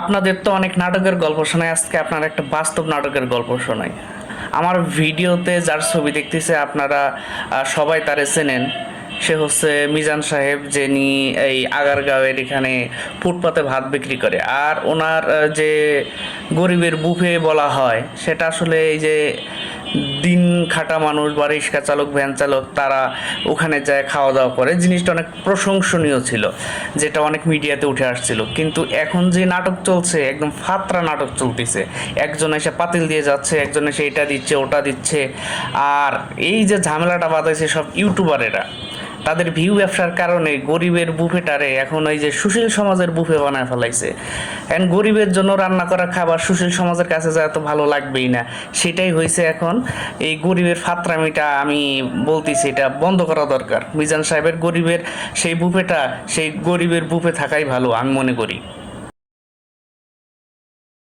আপনাদের তো অনেক নাটকের গল্প শোনায় আজকে আপনার একটা বাস্তব নাটকের গল্প শোনাই। আমার ভিডিওতে যার ছবি দেখতেছে, আপনারা সবাই তারে চেনেন। সে হচ্ছে মিজান সাহেব, যিনি এই আগারগাঁওয়ের এখানে ফুটপাতে ভাত বিক্রি করে। আর ওনার যে গরিবের বুফে বলা হয়, সেটা আসলে এই যে দিন খাটা মানুষ বা রিক্সা চালক, ভ্যান চালক, তারা ওখানে যায় খাওয়া দাওয়া করে। জিনিসটা অনেক প্রশংসনীয় ছিল, যেটা অনেক মিডিয়াতে উঠে আসছিল। কিন্তু এখন যে নাটক চলছে, একদম ফাতরা নাটক চলতেছে। একজন এসে পাতিল দিয়ে যাচ্ছে, একজন এসে এটা দিচ্ছে, ওটা দিচ্ছে। আর এই যে ঝামেলাটা বাঁধাইছে সব ইউটিউবারেরা তাদের ভিউ ব্যবসার কারণে গরিবের বুফেটারে এখন ওই যে সুশীল সমাজের বুফে বানায় ফেলাইছে। এখন গরিবের জন্য রান্না করা খাবার সুশীল সমাজের কাছে যায় তো ভালো লাগবেই না। সেটাই হয়েছে এখন এই গরিবের ফাতরামিটা আমি বলতেছি, এটা বন্ধ করা দরকার। মিজান সাহেবের গরিবের সেই বুফেটা, সেই গরিবের বুফে থাকাই ভালো, আমি মনে করি।